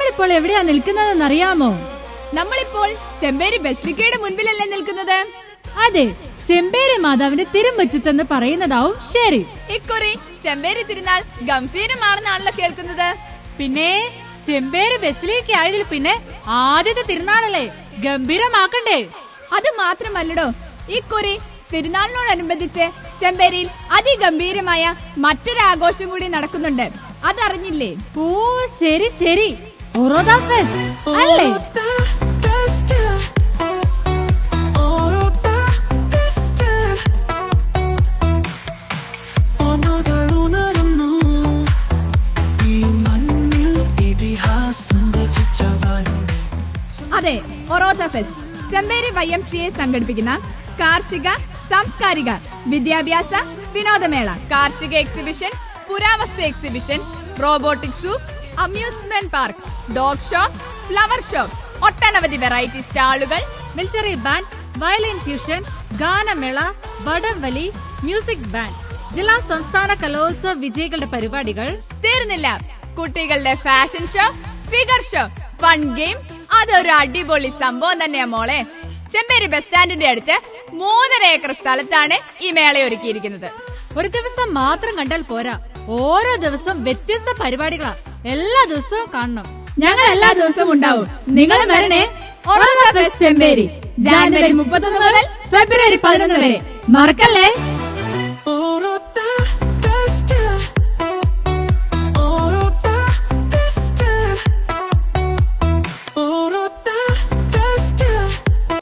നമ്മളിപ്പോൾ എവിടെയാ നിൽക്കുന്നതെന്ന് അറിയാമോ നമ്മളിപ്പോൾ ചെമ്പേരി ബസ്ലിക്കയുടെ മുൻപിലല്ലേ നിൽക്കുന്നത്? അതെ ചെമ്പേരി മാതാവിന്റെ തിരുമുറ്റത്തെന്ന് പറയുന്നതാവും ശരി. ഇക്കുറി ചെമ്പേരി തിരുനാൾ ഗംഭീരമാണെന്നാണല്ലോ കേൾക്കുന്നത്. പിന്നെ ചെമ്പേരി ബസ്ലിക്ക ആയതിൽ പിന്നെ ആദ്യത്തെ തിരുനാളല്ലേ ഗംഭീരമാക്കണ്ടേ? അത് മാത്രമല്ലടോ ഇക്കുറി തിരുനാളിനോടനുബന്ധിച്ച് ചെമ്പേരിയിൽ അതിഗംഭീരമായ മറ്റൊരു ആഘോഷം കൂടി നടക്കുന്നുണ്ട്. അതറിഞ്ഞില്ലേ? ഓ ശരി ശരി. ഒറോദ ഫെസ്റ്റ് അല്ലേ? അതെ Orotha fest Chemperi Y M C A സംഘടിപ്പിക്കുന്ന കാർഷിക സാംസ്കാരിക വിദ്യാഭ്യാസ വിനോദമേള കാർഷിക എക്സിബിഷൻ പുരാവസ്തു exhibition robotic zoo amusement park dog shop flower shop ഒട്ടനവധി വെറൈറ്റി സ്റ്റാളുകൾ മിലിറ്ററി ബാൻഡ് വയലിൻ ഫ്യൂഷൻ ഗാനമേള വടംവലി മ്യൂസിക് ബാൻഡ് ജില്ലാ സംസ്ഥാന കലോത്സവ വിജയികളുടെ പരിപാടികൾ തീർന്നില്ല. കുട്ടികളുടെ fashion show figure show fun game അതൊരു അടിപൊളി സംഭവം തന്നെയാ മോളെ. ചെമ്പേരി ബസ് സ്റ്റാൻഡിന്റെ അടുത്ത് മൂന്നര ഏക്കർ സ്ഥലത്താണ് ഈ മേള ഒരുക്കിയിരിക്കുന്നത്. ഒരു ദിവസം മാത്രം കണ്ടാൽ പോരാ. ഓരോ ദിവസം വ്യത്യസ്ത പരിപാടികളാ. എല്ലാ ദിവസവും കാണണം. ഞങ്ങൾ എല്ലാ ദിവസവും ഉണ്ടാവും. നിങ്ങൾ വരണേ ഫെസ്റ്റ് ചെമ്പേരി ജാനുവരി മുപ്പത്തൊന്ന് മുതൽ ഫെബ്രുവരി പതിനൊന്ന് വരെ. മറക്കല്ലേ?